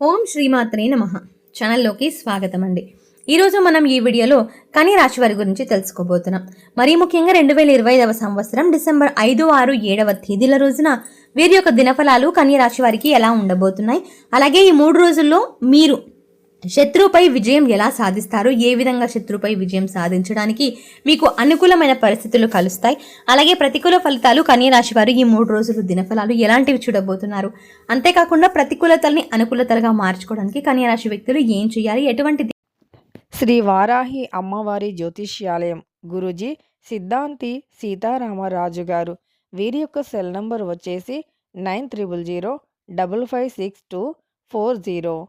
ఓం శ్రీమాత్రే నమ. ఛానల్లోకి స్వాగతం అండి ఈరోజు మనం ఈ వీడియోలో కని రాశి వారి గురించి తెలుసుకోబోతున్నాం. మరీ ముఖ్యంగా రెండు వేల ఇరవై ఐదవ సంవత్సరం డిసెంబర్ ఐదు ఆరు ఏడవ తేదీల రోజున వీరి యొక్క దినఫలాలు కన్య రాశి వారికి ఎలా ఉండబోతున్నాయి? అలాగే ఈ మూడు రోజుల్లో మీరు శత్రువుపై విజయం ఎలా సాధిస్తారు ఏ విధంగా శత్రువుపై విజయం సాధించడానికి మీకు అనుకూలమైన పరిస్థితులు కలుస్తాయి. అలాగే ప్రతికూల ఫలితాలు కన్యరాశి వారు ఈ మూడు రోజులు దినఫలాలు ఎలాంటివి చూడబోతున్నారు? అంతేకాకుండా ప్రతికూలతల్ని అనుకూలతలుగా మార్చుకోవడానికి కన్యరాశి వ్యక్తులు ఏం చేయాలి? ఎటువంటి శ్రీ వారాహి అమ్మవారి జ్యోతిష్యాలయం. గురుజీ సిద్ధాంతి సీతారామరాజు గారు వీరి యొక్క సెల్ నంబర్ వచ్చేసి nine triple zero double five six two four zero.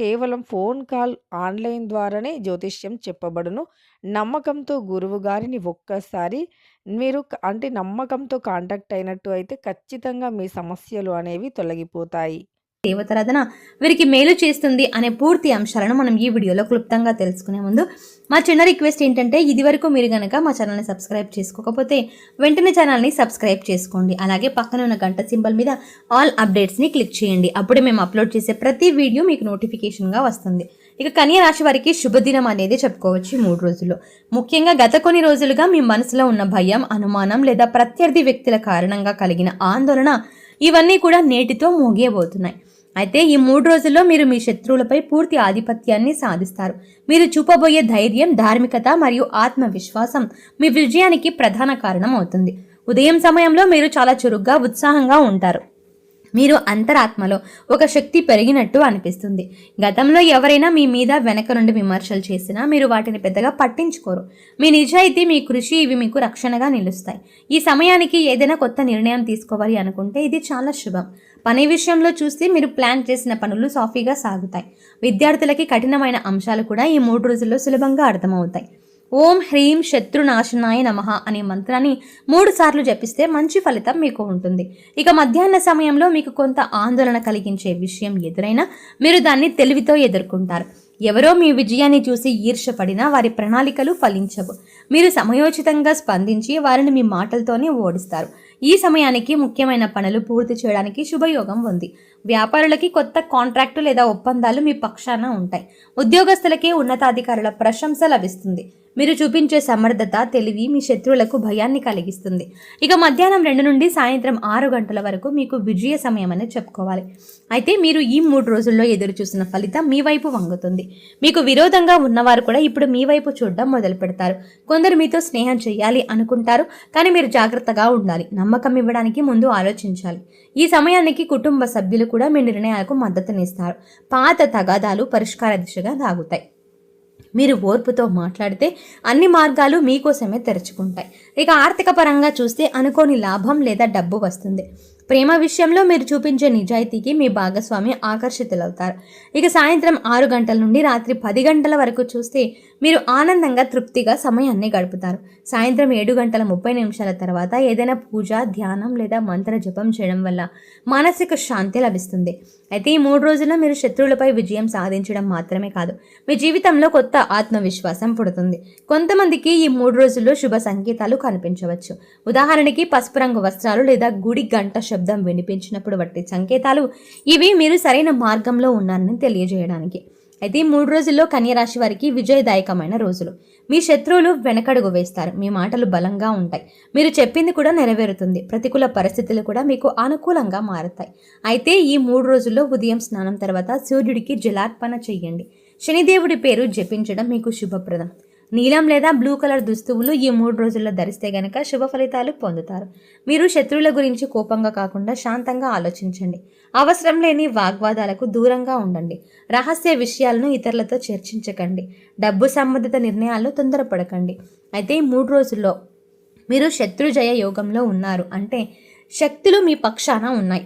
కేవలం ఫోన్ కాల్ ఆన్లైన్ ద్వారానే జ్యోతిష్యం చెప్పబడును. నమ్మకంతో గురువు గారిని ఒక్కసారి మీరు అంటే నమ్మకంతో కాంటాక్ట్ అయినట్టు అయితే ఖచ్చితంగా మీ సమస్యలు అనేవి తొలగిపోతాయి. దేవతారాధన వీరికి మేలు చేస్తుంది అనే పూర్తి అంశాలను మనం ఈ వీడియోలో క్లుప్తంగా తెలుసుకునే ముందు మా చిన్న రిక్వెస్ట్ ఏంటంటే ఇదివరకు మీరు గనక మా ఛానల్ని సబ్స్క్రైబ్ చేసుకోకపోతే వెంటనే ఛానల్ని సబ్స్క్రైబ్ చేసుకోండి. అలాగే పక్కన ఉన్న గంట సింబల్ మీద ఆల్ అప్డేట్స్ని క్లిక్ చేయండి. అప్పుడే మేము అప్లోడ్ చేసే ప్రతి వీడియో మీకు నోటిఫికేషన్గా వస్తుంది. ఇక కన్యా రాశి వారికి శుభదినం అనేది చెప్పుకోవచ్చు మూడు రోజులు ముఖ్యంగా గత కొన్ని రోజులుగా మీ మనసులో ఉన్న భయం అనుమానం లేదా ప్రత్యర్థి వ్యక్తుల కారణంగా కలిగిన ఆందోళన ఇవన్నీ కూడా నేటితో మూగేబోతున్నాయి అయితే ఈ మూడు రోజుల్లో మీరు మీ శత్రువులపై పూర్తి ఆధిపత్యాన్ని సాధిస్తారు. మీరు చూపబోయే ధైర్యం ధార్మికత మరియు ఆత్మవిశ్వాసం మీ విజయానికి ప్రధాన కారణం అవుతుంది. ఉదయం సమయంలో మీరు చాలా చురుగ్గా ఉత్సాహంగా ఉంటారు. మీరు అంతరాత్మలో ఒక శక్తి పెరిగినట్టు అనిపిస్తుంది. గతంలో ఎవరైనా మీ మీద వెనక నుండి విమర్శలు చేసినా మీరు వాటిని పెద్దగా పట్టించుకోరు. మీ నిజాయితీ మీ కృషి ఇవి మీకు రక్షణగా నిలుస్తాయి. ఈ సమయానికి ఏదైనా కొత్త నిర్ణయం తీసుకోవాలి అనుకుంటే ఇది చాలా శుభం. పని విషయంలో చూస్తే మీరు ప్లాన్ చేసిన పనులు సాఫీగా సాగుతాయి. విద్యార్థులకి కఠినమైన అంశాలు కూడా ఈ మూడు రోజుల్లో సులభంగా అర్థమవుతాయి. ఓం హ్రీం శత్రునాశనాయ నమః అనే మంత్రాన్ని మూడు సార్లు జపిస్తే మంచి ఫలితం మీకు ఉంటుంది. ఇక మధ్యాహ్న సమయంలో మీకు కొంత ఆందోళన కలిగించే విషయం ఎదురైనా మీరు దాన్ని తెలివితో ఎదుర్కొంటారు. ఎవరో మీ విజయాన్ని చూసి ఈర్షపడినా వారి ప్రణాళికలు ఫలించవు. మీరు సమయోచితంగా స్పందించి వారిని మీ మాటలతోనే ఓడిస్తారు. ఈ సమయానికి ముఖ్యమైన పనులు పూర్తి చేయడానికి శుభయోగం ఉంది. వ్యాపారులకి కొత్త కాంట్రాక్టు లేదా ఒప్పందాలు మీ పక్షాన ఉంటాయి. ఉద్యోగస్తులకి ఉన్నతాధికారుల ప్రశంస లభిస్తుంది. మీరు చూపించే సమర్థత తెలివి మీ శత్రువులకు భయాన్ని కలిగిస్తుంది. ఇక మధ్యాహ్నం రెండు నుండి సాయంత్రం ఆరు గంటల వరకు మీకు విజయ సమయం అని చెప్పుకోవాలి. అయితే మీరు ఈ మూడు రోజుల్లో ఎదురు చూసిన ఫలితం మీ వైపు వంగుతుంది. మీకు విరోధంగా ఉన్నవారు కూడా ఇప్పుడు మీ వైపు చూడడం మొదలు పెడతారు కొందరు మీతో స్నేహం చేయాలి అనుకుంటారు కానీ మీరు జాగ్రత్తగా ఉండాలి. నమ్మకం ఇవ్వడానికి ముందు ఆలోచించాలి. ఈ సమయానికి కుటుంబ సభ్యులు కూడా మీ నిర్ణయాలకు మద్దతునిస్తారు. పాత తగాదాలు పరిష్కార దిశగా సాగుతాయి మీరు ఓర్పుతో మాట్లాడితే అన్ని మార్గాలు మీకోసమే తెరుచుకుంటాయి. ఇక ఆర్థిక పరంగా చూస్తే అనుకోని లాభం లేదా డబ్బు వస్తుంది. ప్రేమ విషయంలో మీరు చూపించే నిజాయితీకి మీ భాగస్వామి ఆకర్షితులవుతారు. ఇక సాయంత్రం ఆరు గంటల నుండి రాత్రి పది గంటల వరకు చూస్తే మీరు ఆనందంగా తృప్తిగా సమయాన్ని గడుపుతారు. సాయంత్రం ఏడు గంటల ముప్పై నిమిషాల తర్వాత ఏదైనా పూజ ధ్యానం లేదా మంత్ర జపం చేయడం వల్ల మానసిక శాంతి లభిస్తుంది. అయితే ఈ మూడు రోజుల్లో మీరు శత్రువులపై విజయం సాధించడం మాత్రమే కాదు మీ జీవితంలో కొత్త ఆత్మవిశ్వాసం పుడుతుంది. కొంతమందికి ఈ మూడు రోజుల్లో శుభ సంకేతాలు కనిపించవచ్చు. ఉదాహరణకి పసుపు రంగు వస్త్రాలు లేదా గుడి గంట శబ్దం వినిపించినప్పుడు బట్టి సంకేతాలు ఇవి మీరు సరైన మార్గంలో ఉన్నారని తెలియజేయడానికి. అయితే మూడు రోజుల్లో కన్యరాశి వారికి విజయదాయకమైన రోజులు. మీ శత్రువులు వెనకడుగు వేస్తారు. మీ మాటలు బలంగా ఉంటాయి. మీరు చెప్పింది కూడా నెరవేరుతుంది. ప్రతికూల పరిస్థితులు కూడా మీకు అనుకూలంగా మారుతాయి. అయితే ఈ మూడు రోజుల్లో ఉదయం స్నానం తర్వాత సూర్యుడికి జలార్పణ చేయండి. శనిదేవుడి పేరు జపించడం మీకు శుభప్రదం. నీలం లేదా బ్లూ కలర్ దుస్తువులు ఈ మూడు రోజుల్లో ధరిస్తే గనక శుభ ఫలితాలు పొందుతారు. మీరు శత్రువుల గురించి కోపంగా కాకుండా శాంతంగా ఆలోచించండి. అవసరం లేని వాగ్వాదాలకు దూరంగా ఉండండి. రహస్య విషయాలను ఇతరులతో చర్చించకండి. డబ్బు సంబంధిత నిర్ణయాల్లో తొందరపడకండి. అయితే మూడు రోజుల్లో మీరు శత్రుజయ యోగంలో ఉన్నారు అంటే శక్తులు మీ పక్షాన ఉన్నాయి.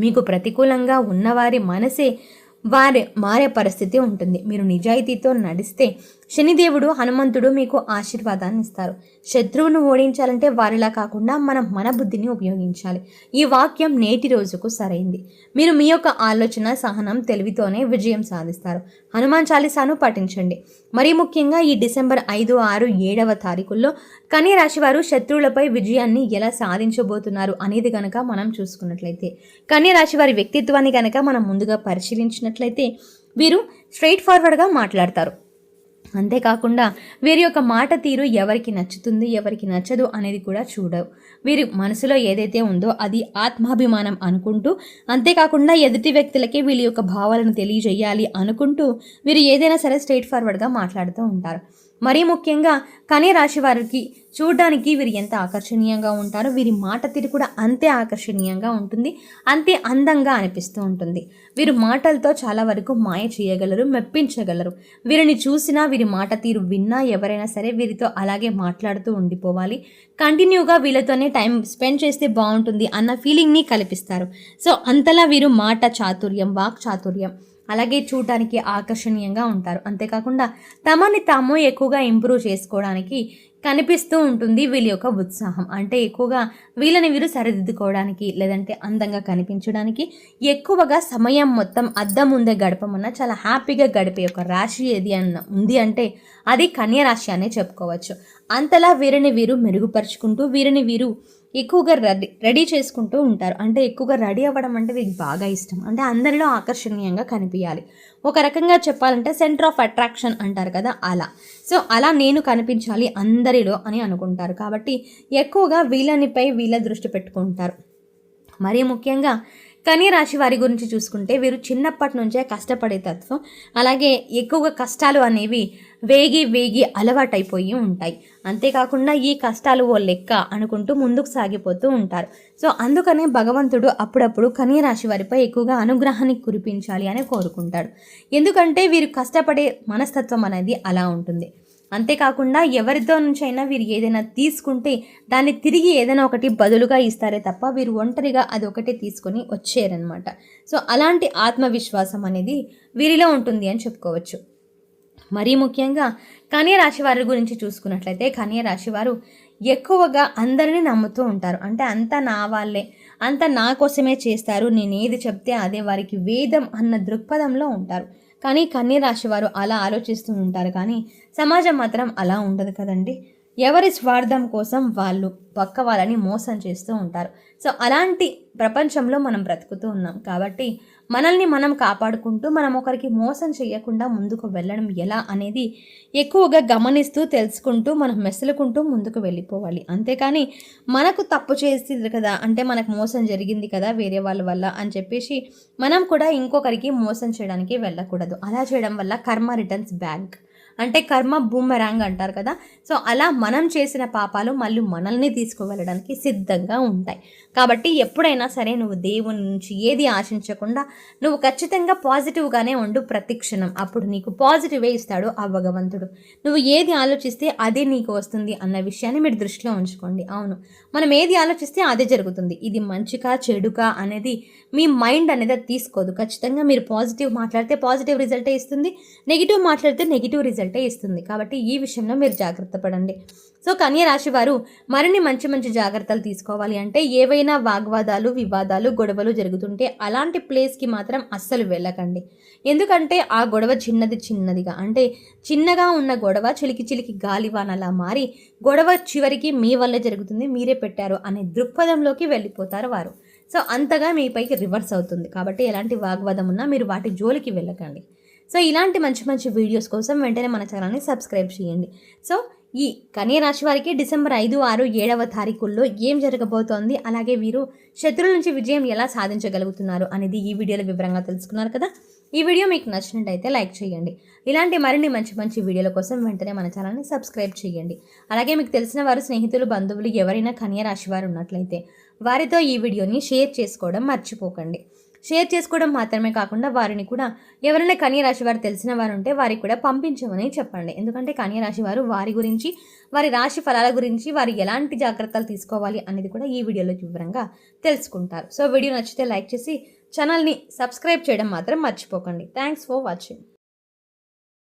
మీకు ప్రతికూలంగా ఉన్నవారి మనసే వారి మారే పరిస్థితి ఉంటుంది. మీరు నిజాయితీతో నడిస్తే శనిదేవుడు హనుమంతుడు మీకు ఆశీర్వాదాన్ని ఇస్తారు. శత్రువును ఓడించాలంటే వారిలా కాకుండా మనం మన బుద్ధిని ఉపయోగించాలి. ఈ వాక్యం నేటి రోజుకు సరైంది. మీరు మీ యొక్క ఆలోచన సహనం తెలివితోనే విజయం సాధిస్తారు. హనుమాన్ చాలీసాను పఠించండి. మరీ ముఖ్యంగా ఈ డిసెంబర్ ఐదు ఆరు ఏడవ తారీఖుల్లో కన్య రాశి వారు శత్రువులపై విజయాన్ని ఎలా సాధించబోతున్నారు అనేది కనుక మనం చూసుకున్నట్లయితే కన్య రాశి వారి వ్యక్తిత్వాన్ని కనుక మనం ముందుగా పరిశీలించినట్లయితే వీరు స్ట్రైట్ ఫార్వర్డ్గా మాట్లాడతారు. అంతేకాకుండా వీరి యొక్క మాట తీరు ఎవరికి నచ్చుతుంది ఎవరికి నచ్చదు అనేది కూడా చూడవు. వీరి మనసులో ఏదైతే ఉందో అది ఆత్మాభిమానం అనుకుంటూ అంతేకాకుండా ఎదుటి వ్యక్తులకి వీళ్ళ యొక్క భావాలను తెలియజేయాలి అనుకుంటూ వీరు ఏదైనా సరే స్ట్రైట్ ఫార్వర్డ్గా మాట్లాడుతూ ఉంటారు. మరీ ముఖ్యంగా కనే రాశి వారికి చూడడానికి వీరు ఎంత ఆకర్షణీయంగా ఉంటారో వీరి మాట తీరు కూడా అంతే ఆకర్షణీయంగా ఉంటుంది అంతే అందంగా అనిపిస్తూ ఉంటుంది. వీరు మాటలతో చాలా వరకు మాయ చేయగలరు మెప్పించగలరు. వీరిని చూసినా వీరి మాట తీరు విన్నా ఎవరైనా సరే వీరితో అలాగే మాట్లాడుతూ ఉండిపోవాలి. కంటిన్యూగా వీళ్ళతోనే టైం స్పెండ్ చేస్తే బాగుంటుంది అన్న ఫీలింగ్ని కల్పిస్తారు. సో అంతలా వీరు మాట చాతుర్యం వాక్ చాతుర్యం అలాగే చూడటానికి ఆకర్షణీయంగా ఉంటారు. అంతేకాకుండా తమని తాము ఎక్కువగా ఇంప్రూవ్ చేసుకోవడానికి కనిపిస్తూ ఉంటుంది వీళ్ళ యొక్క ఉత్సాహం. అంటే ఎక్కువగా వీళ్ళని వీరు సరిదిద్దుకోవడానికి లేదంటే అందంగా కనిపించడానికి ఎక్కువగా సమయం మొత్తం అద్దం ముందే గడపమన్నా చాలా హ్యాపీగా గడిపే ఒక రాశి ఏది అన్న ఉంది అంటే అది కన్యరాశి అనే చెప్పుకోవచ్చు. అంతలా వీరిని వీరు మెరుగుపరుచుకుంటూ వీరిని వీరు ఎక్కువగా రెడీ రెడీ చేసుకుంటూ ఉంటారు. అంటే ఎక్కువగా రెడీ అవ్వడం అంటే వీరికి బాగా ఇష్టం. అంటే అందరిలో ఆకర్షణీయంగా కనిపించాలి ఒక రకంగా చెప్పాలంటే సెంటర్ ఆఫ్ అట్రాక్షన్ అంటారు కదా అలా. సో అలా నేను కనిపించాలి అందరిలో అని అనుకుంటారు. కాబట్టి ఎక్కువగా వీళ్ళనిపై వీళ్ళ దృష్టి పెట్టుకుంటారు. మరీ ముఖ్యంగా రాశి వారి గురించి చూసుకుంటే వీరు చిన్నప్పటి నుంచే కష్టపడే తత్వం అలాగే ఎక్కువగా కష్టాలు అనేవి వేగి వేగి అలవాటైపోయి ఉంటాయి. అంతేకాకుండా ఈ కష్టాలు ఓ లెక్క అనుకుంటూ ముందుకు సాగిపోతూ ఉంటారు. సో అందుకనే భగవంతుడు అప్పుడప్పుడు కనీ రాశి వారిపై ఎక్కువగా అనుగ్రహాన్ని కురిపించాలి అని కోరుకుంటాడు. ఎందుకంటే వీరు కష్టపడే మనస్తత్వం అనేది అలా ఉంటుంది. అంతేకాకుండా ఎవరితో నుంచైనా వీరు ఏదైనా తీసుకుంటే దాన్ని తిరిగి ఏదైనా ఒకటి బదులుగా ఇస్తారే తప్ప వీరు ఒంటరిగా అది ఒకటే తీసుకొని వచ్చేయరనమాట సో అలాంటి ఆత్మవిశ్వాసం అనేది వీరిలో ఉంటుంది అని చెప్పుకోవచ్చు. మరీ ముఖ్యంగా కన్య రాశి వారి గురించి చూసుకున్నట్లయితే కన్య రాశి వారు ఎక్కువగా అందరినీ నమ్ముతూ ఉంటారు. అంటే అంతా నా వాళ్ళే అంతా నా కోసమే చేస్తారు నేను ఏది చెప్తే అదే వారికి వేదం అన్న దృక్పథంలో ఉంటారు. కానీ కన్నీ రాశివారు అలా ఆలోచిస్తూ ఉంటారు కానీ సమాజం మాత్రం అలా ఉండదు కదండి. ఎవరి స్వార్థం కోసం వాళ్ళు పక్క వాళ్ళని మోసం చేస్తూ ఉంటారు. సో అలాంటి ప్రపంచంలో మనం బ్రతుకుతూ ఉన్నాం కాబట్టి మనల్ని మనం కాపాడుకుంటూ మనం ఒకరికి మోసం చేయకుండా ముందుకు వెళ్ళడం ఎలా అనేది ఎక్కువగా గమనిస్తూ తెలుసుకుంటూ మనం మెసలుకుంటూ ముందుకు వెళ్ళిపోవాలి. అంతేకాని మనకు తప్పు చేస్తుంది కదా అంటే మనకు మోసం జరిగింది కదా వేరే వాళ్ళ వల్ల అని చెప్పేసి మనం కూడా ఇంకొకరికి మోసం చేయడానికి వెళ్ళకూడదు. అలా చేయడం వల్ల కర్మ రిటర్న్స్ బ్యాంక్. అంటే కర్మ బూమెరాంగ్ అంటారు కదా. సో అలా మనం చేసిన పాపాలు మళ్ళీ మనల్ని తీసుకువెళ్ళడానికి సిద్ధంగా ఉంటాయి. కాబట్టి ఎప్పుడైనా సరే నువ్వు దేవుని నుంచి ఏది ఆశించకుండా నువ్వు ఖచ్చితంగా పాజిటివ్గానే ఉండు ప్రతి క్షణం. అప్పుడు నీకు పాజిటివే ఇస్తాడు ఆ భగవంతుడు నువ్వు ఏది ఆలోచిస్తే అదే నీకు వస్తుంది అన్న విషయాన్ని మీరు దృష్టిలో ఉంచుకోండి. అవును. మనం ఏది ఆలోచిస్తే అదే జరుగుతుంది. ఇది మంచికా చెడుకా అనేది మీ మైండ్ అనేది అది తీసుకోదు. ఖచ్చితంగా మీరు పాజిటివ్ మాట్లాడితే పాజిటివ్ రిజల్టే ఇస్తుంది. నెగిటివ్ మాట్లాడితే నెగిటివ్ రిజల్టే ఇస్తుంది. కాబట్టి ఈ విషయంలో మీరు జాగ్రత్త పడండి. సో కన్య రాశి వారు మరిన్ని మంచి మంచి జాగ్రత్తలు తీసుకోవాలి అంటే ఏవైనా వాగ్వాదాలు వివాదాలు గొడవలు జరుగుతుంటే అలాంటి ప్లేస్కి మాత్రం అస్సలు వెళ్ళకండి. ఎందుకంటే ఆ గొడవ చిన్నది చిన్నదిగా అంటే చిన్నగా ఉన్న గొడవ చిలికి చిలికి గాలివానలా మారి గొడవ చివరికి మీ వల్లే జరుగుతుంది మీరే పెట్టారు అనే దృక్పథంలోకి వెళ్ళిపోతారు వారు. సో అంతగా మీపైకి రివర్స్ అవుతుంది. కాబట్టి ఎలాంటి వాగ్వాదం ఉన్నా మీరు వాటి జోలికి వెళ్ళకండి. సో ఇలాంటి మంచి మంచి వీడియోస్ కోసం వెంటనే మన ఛానల్ని సబ్స్క్రైబ్ చేయండి. సో ఈ కన్యరాశి వారికి డిసెంబర్ ఐదు ఆరు ఏడవ తారీఖుల్లో ఏం జరగబోతోంది? అలాగే వీరు శత్రువుల నుంచి విజయం ఎలా సాధించగలుగుతున్నారు అనేది ఈ వీడియోలో వివరంగా తెలుసుకున్నారు కదా? ఈ వీడియో మీకు నచ్చినట్టయితే లైక్ చేయండి. ఇలాంటి మరిన్ని మంచి మంచి వీడియోల కోసం వెంటనే మన ఛానల్ని సబ్స్క్రైబ్ చేయండి. అలాగే మీకు తెలిసిన వారు స్నేహితులు బంధువులు ఎవరైనా కన్యరాశి వారు ఉన్నట్లయితే వారితో ఈ వీడియోని షేర్ చేసుకోవడం మర్చిపోకండి. షేర్ చేసుకోవడం మాత్రమే కాకుండా వారిని కూడా ఎవరైనా కన్యరాశి వారు తెలిసిన వారు ఉంటే వారికి కూడా పంపించమని చెప్పండి. ఎందుకంటే కన్యరాశి వారు వారి గురించి వారి రాశి ఫలాల గురించి వారు ఎలాంటి జాగ్రత్తలు తీసుకోవాలి అనేది కూడా ఈ వీడియోలో వివరంగా తెలుసుకుంటారు. సో వీడియో నచ్చితే లైక్ చేసి ఛానల్ని సబ్స్క్రైబ్ చేయడం మాత్రం మర్చిపోకండి. Thanks for watching.